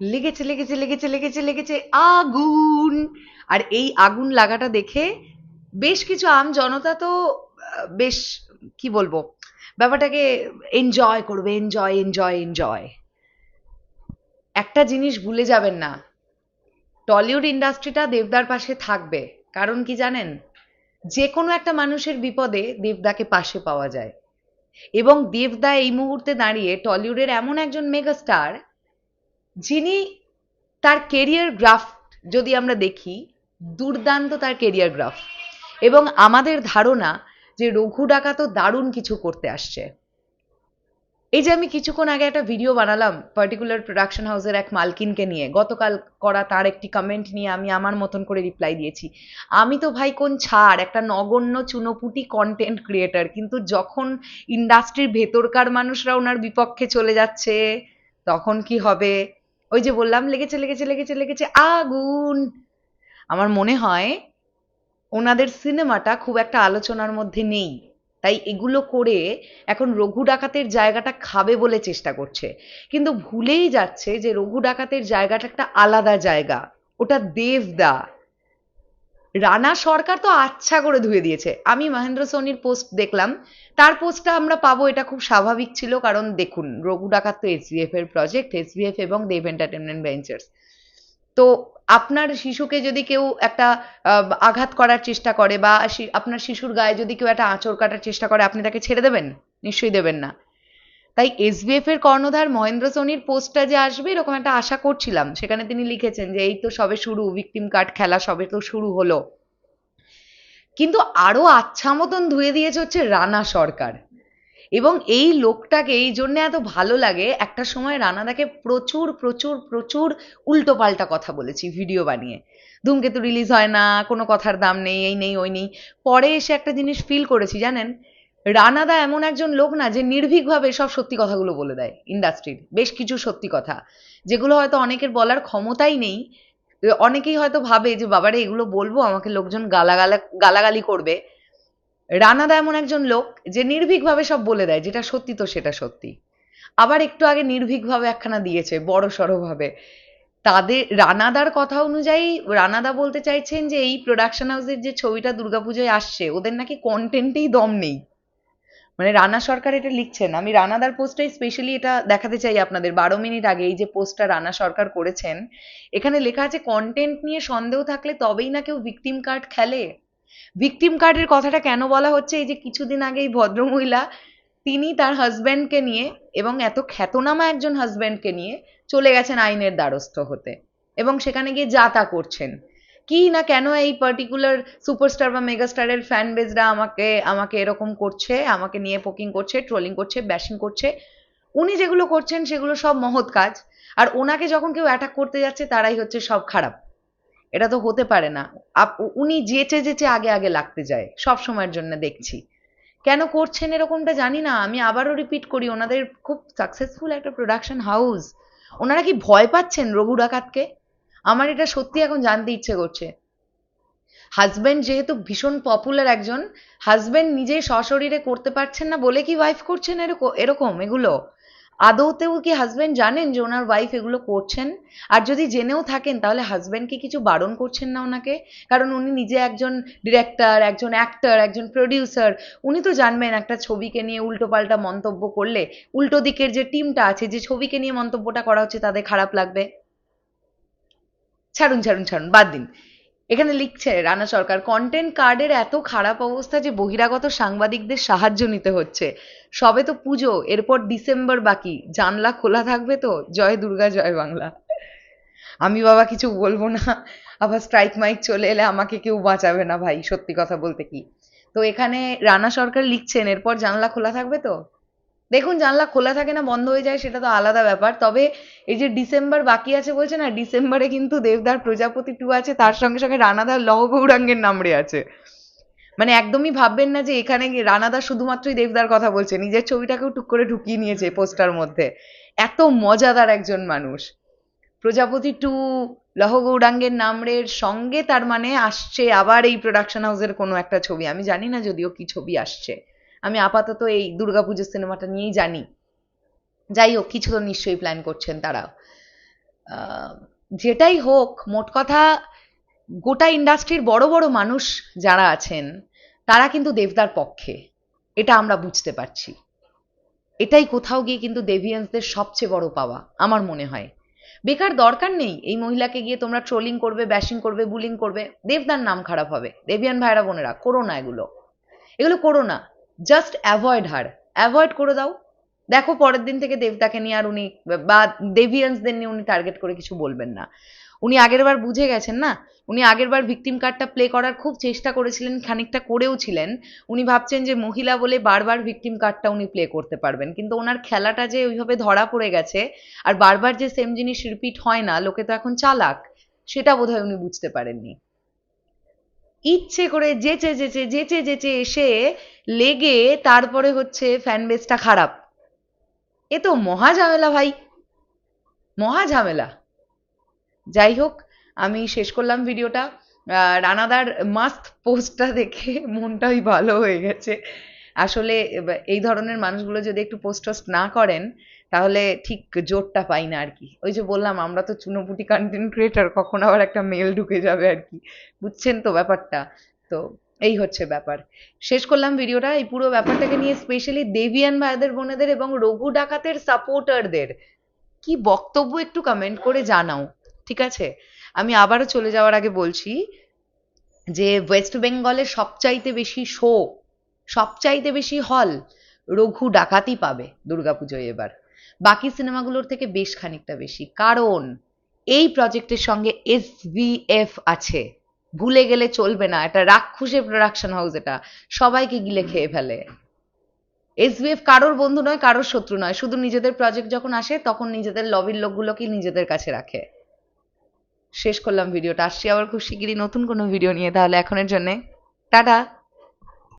লেগেছে লেগেছে লেগেছে লেগেছে লেগেছে, আগুন। আর এই আগুন লাগাটা দেখে বেশ কিছু আম জনতা তো বেশ, কি বলব, ব্যাপারটাকে এনজয় করবে এনজয় এনজয় এনজয় একটা জিনিস ভুলে যাবেন না, টলিউড ইন্ডাস্ট্রিটা দেবদার পাশে থাকবে। কারণ কি জানেন? যে কোনো একটা মানুষের বিপদে দেবদাকে পাশে পাওয়া যায়। এবং দেবদা এই মুহূর্তে দাঁড়িয়ে টলিউডের এমন একজন মেগাস্টার যিনি তার কেরিয়ার গ্রাফ যদি আমরা দেখি, দুর্দান্ত তার কেরিয়ার গ্রাফ এবং আমাদের ধারণা যে রঘু ডাকা তো দারুণ কিছু করতে আসছে। এই যে আমি কিছুক্ষণ আগে একটা ভিডিও বানালাম পার্টিকুলার প্রোডাকশন হাউসের এক মালকিনকে নিয়ে, গতকাল করা তার একটি কমেন্ট নিয়ে আমি আমার মতন করে রিপ্লাই দিয়েছি। আমি তো ভাই কোন ছাড়, একটা নগণ্য চুনোপুটি কন্টেন্ট ক্রিয়েটার কিন্তু যখন ইন্ডাস্ট্রির ভেতরকার মানুষরা ওনার বিপক্ষে চলে যাচ্ছে, তখন কি হবে? ওই যে বললাম, লেগেছে লেগেছে লেগেছে লেগেছে, আগুন। আমার মনে হয় ওনাদের সিনেমাটা খুব একটা আলোচনার মধ্যে নেই। তাই এগুলো করে এখন রঘু ডাকাতের জায়গাটা খাবে বলে চেষ্টা করছে। কিন্তু ভুলেই যাচ্ছে যে রঘু ডাকাতের জায়গাটা একটা আলাদা জায়গা। ওটা দেবদা। রানা সরকার তো আচ্ছা করে ধুয়ে দিয়েছে। আমি মহেন্দ্র সোনির পোস্ট দেখলাম। তার পোস্টটা আমরা পাবো, এটা খুব স্বাভাবিক ছিল, কারণ দেখুন, রঘু ডাকাত তো এসবিএফ এর প্রজেক্ট এসবিএফ এবং দেব এন্টারটেনমেন্ট ভেঞ্চার্স তো আপনার শিশুকে যদি কেউ একটা আঘাত করার চেষ্টা করে বা আপনার শিশুর গায়ে যদি কেউ একটা আঁচড় কাটার চেষ্টা করে, আপনি তাকে ছেড়ে দেবেন? নিশ্চয়ই দেবেন না। তাই এসবিএফ এর কর্ণধার মহেন্দ্র সোনির পোস্টটা যে আসবে, এরকম একটা আশা করছিলাম। সেখানে তিনি লিখেছেন যে, এই তো সবে শুরু ভিকটিম কার্ড খেলা সবে তো শুরু হলো। কিন্তু আরও আচ্ছা মতন ধুয়ে দিয়েছে হচ্ছে রানা সরকার। এবং এই লোকটাকে, এই জন্য এত ভালো লাগে, একটা সময় রানা রানাদাকে প্রচুর প্রচুর প্রচুর উল্টো পাল্টা কথা বলেছি ভিডিও বানিয়ে। ধূমকেতু রিলিজ হয় না, কোনো কথার দাম নেই, এই নেই, ওই নেই। পরে এসে একটা জিনিস ফিল করেছি, জানেন? রানাদা এমন একজন লোক না যে নির্ভীকভাবে সব সত্যি কথাগুলো বলে দেয় ইন্ডাস্ট্রির বেশ কিছু সত্যি কথা। যেগুলো হয়তো অনেকের বলার ক্ষমতাই নেই। অনেকেই হয়তো ভাবে যে, বাবারে, এগুলো বলব, আমাকে লোকজন গালাগালা, গালাগালি করবে। রানাদা এমন একজন লোক যে নির্ভীকভাবে সব বলে দেয়, যেটা সত্যি তো সেটা সত্যি। আবার একটু আগে নির্ভীকভাবে একখানা দিয়েছে, বড় সড়ভাবে। তাদের রানাদার কথা অনুযায়ী রানাদা বলতে চাইছেন যে, এই প্রোডাকশন হাউসের যে ছবিটা দুর্গাপুজোয় আসছে, ওদের নাকি কন্টেন্টেই দম নেই। মানে রানা সরকার এটা লিখছেন। আমি রানাদার পোস্টটাই স্পেশালি এটা দেখাতে চাই আপনাদের। বারো মিনিট আগে এই যে পোস্টটা রানা সরকার করেছেন, এখানে লেখা আছে কন্টেন্ট নিয়ে সন্দেহ থাকলে তবেই না কেউ ভিকটিম কার্ড খেলে। ভিকটিম কার্ডের কথাটা কেন বলা হচ্ছে? এই যে কিছুদিন আগে এই ভদ্রমহিলা, তিনি তার হাজব্যান্ডকে নিয়ে এবং এত খ্যাতনামা একজন হাজব্যান্ডকে নিয়ে চলে গেছেন আইনের দ্বারস্থ হতে এবং সেখানে গিয়ে যা তা করছেন। কি না কেন এই পার্টিকুলার সুপারস্টার বা মেগাস্টারের ফ্যান বেজরা আমাকে আমাকে এরকম করছে, আমাকে নিয়ে পোকিং করছে ট্রোলিং করছে ব্যাশিং করছে? উনি যেগুলো করছেন সেগুলো সব মহৎ কাজ। আর ওনাকে যখন কেউ অ্যাটাক করতে যাচ্ছে, তারাই হচ্ছে সব খারাপ। এটা তো হতে পারে না। উনি যেচে যেচে আগে আগে লাগতে যায়। সব সময়ের জন্য দেখছি। কেন করছেন এরকমটা জানি না। আমি আবারও রিপিট করি, ওনাদের খুব সাকসেসফুল একটা প্রোডাকশন হাউস ওনারা কি ভয় পাচ্ছেন রঘু ডাকাতকে? আমার এটা সত্যি এখন জানতে ইচ্ছে করছে। হাজবেন্ড যেহেতু ভীষণ পপুলার একজন হাজবেন্ড নিজে সশরীরে করতে পারছেন না বলে কি ওয়াইফ করছেন এরকম এরকম এগুলো? আদৌতেও কি হাজবেন্ড জানেন যে ওনার ওয়াইফ এগুলো করছেন? আর যদি জেনেও থাকেন তাহলে হাজবেন্ড কি কিছু বারণ করছেন না ওনাকে? কারণ উনি নিজে একজন ডিরেক্টর একজন অ্যাক্টর একজন প্রডিউসার উনি তো জানবেন একটা ছবিকে নিয়ে উল্টোপাল্টা মন্তব্য করলে, উল্টো দিকের যে টিমটা আছে, যে ছবিকে নিয়ে মন্তব্যটা করা হচ্ছে তাদের খারাপ লাগবে। ছাড়ুন ছাড়ুন ছাড়ুন, বাদ দিন। এখানে লিখছে, রানা সরকার কন্টেন্ট কার্ডের এত খারাপ অবস্থা যে বহিরাগত সাংবাদিকদের সাহায্য নিতে হচ্ছে। সবে তো পুজো, এরপর ডিসেম্বর বাকি। জানলা খোলা থাকবে তো? জয় দুর্গা, জয় বাংলা। আমি বাবা কিছু বলব না। আবার স্ট্রাইক মাইক চলে এলে আমাকে কেউ বাঁচাবে না ভাই, সত্যি কথা বলতে কি। তো এখানে রানা সরকার লিখছেন, এরপর জানলা খোলা থাকবে তো? দেখুন, জানলা খোলা থাকে না, বন্ধ হয়ে যায়, সেটা তো আলাদা ব্যাপার। তবে এই যে ডিসেম্বর বাকি আছে বলছে না, ডিসেম্বরে কিন্তু দেবদার প্রজাপতি টু আছে, তার সঙ্গে সঙ্গে রানাদার লহ গৌরাঙ্গের নামড়ে আছে। মানে একদমই ভাববেন না যে এখানে রানাদা শুধুমাত্রই দেবদার কথা বলছে, নিজের ছবিটাকেও টুক করে ঢুকিয়ে নিয়েছে পোস্টার মধ্যে। এত মজাদার একজন মানুষ। প্রজাপতি টু লহ গৌরাঙ্গের নামরের সঙ্গে তার মানে আসছে আবার এই প্রোডাকশন হাউসের কোনো একটা ছবি। আমি জানি না যদিও কি ছবি আসছে। আমি আপাতত এই দুর্গাপুজোর সিনেমাটা নিয়েই জানি। যাই হোক, কিছু তো নিশ্চয়ই প্ল্যান করছেন তারা যেটাই হোক, মোট কথা গোটা ইন্ডাস্ট্রির বড় বড় মানুষ যারা আছেন, তারা কিন্তু দেবদার পক্ষে। এটা আমরা বুঝতে পারছি। এটাই কোথাও গিয়ে কিন্তু দেভিয়ান্সদের সবচেয়ে বড় পাওয়া, আমার মনে হয়। বেকার দরকার নেই, এই মহিলাকে গিয়ে তোমরা ট্রোলিং করবে ব্যাশিং করবে বুলিং করবে দেবদার নাম খারাপ হবে। দেবিয়ান ভাইরা বোনেরা, করো না এগুলো। এগুলো করো না। জাস্ট অ্যাভয়েড হার অ্যাভয়েড করে দাও। দেখো পরের দিন থেকে দেবতাকে নিয়ে আর উনি বা দেভিয়ান্সদের নিয়ে উনি টার্গেট করে কিছু বলবেন না। উনি আগের বার বুঝে গেছেন না? উনি আগের বার ভিকটিম কার্ডটা প্লে করার খুব চেষ্টা করেছিলেন, খানিকটা করেও ছিলেন। উনি ভাবছেন যে মহিলা বলে বারবার ভিকটিম কার্ডটা উনি প্লে করতে পারবেন। কিন্তু ওনার খেলাটা যে ওইভাবে ধরা পড়ে গেছে আর বারবার যে সেম জিনিস রিপিট হয় না, লোকে তো এখন চালাক, সেটা বোধহয় উনি বুঝতে পারেননি। ইচ্ছে করে যেচে যেচে যেচে যেচে এসে লেগে তারপরে হচ্ছে ফ্যান বেসটা খারাপ। এ তো মহা ঝামেলা ভাই। মহা ঝামেলা। যাই হোক, আমি শেষ করলাম ভিডিওটা। রানাদার মাস্ত পোস্টটা দেখে মনটাই ভালো হয়ে গেছে। আসলে এই ধরনের মানুষগুলো যদি একটু পোস্ট টোস্ট না করেন তাহলে ঠিক জোরটা পাই না আর কি। ওই যে বললাম, আমরা তো চুনোপুটি কন্টেন্ট ক্রিয়েটার কখন আবার একটা মেল ঢুকে যাবে আর কি। বুঝছেন তো ব্যাপারটা? তো এই হচ্ছে ব্যাপার। শেষ করলাম ভিডিওটা এই পুরো ব্যাপারটাকে নিয়ে স্পেশালি দেবিয়ান ভাইদের, বোনেদের এবং রঘু ডাকাতের সাপোর্টারদের কি বক্তব্য একটু কমেন্ট করে জানাও, ঠিক আছে? আমি আবারও চলে যাওয়ার আগে বলছি যে ওয়েস্ট বেঙ্গলের সবচাইতে বেশি শো সবচাইতে বেশি হল রঘু ডাকাতি পাবে দুর্গাপুজোয় এবার। বাকি সিনেমাগুলোর থেকে বেশ খানিকটা বেশি। কারণ, এই প্রজেক্টের সঙ্গে এসভিএফ আছে। ভুলে গেলে চলবে না। এটা রাক্ষুসের প্রোডাকশন হাউস এটা। সবাইকে গিলে খেয়ে ফেলে। এসভিএফ কারোর বন্ধু নয়, কারোর শত্রু নয়। শুধু নিজেদের প্রজেক্ট যখন আসে, তখন নিজেদের লবির লোকগুলোকে নিজেদের কাছে রাখে। শেষ করলাম ভিডিওটা। আসছি আবার খুব শিগগিরই নতুন কোনো ভিডিও নিয়ে। তাহলে এখনের জন্যে। টাটা!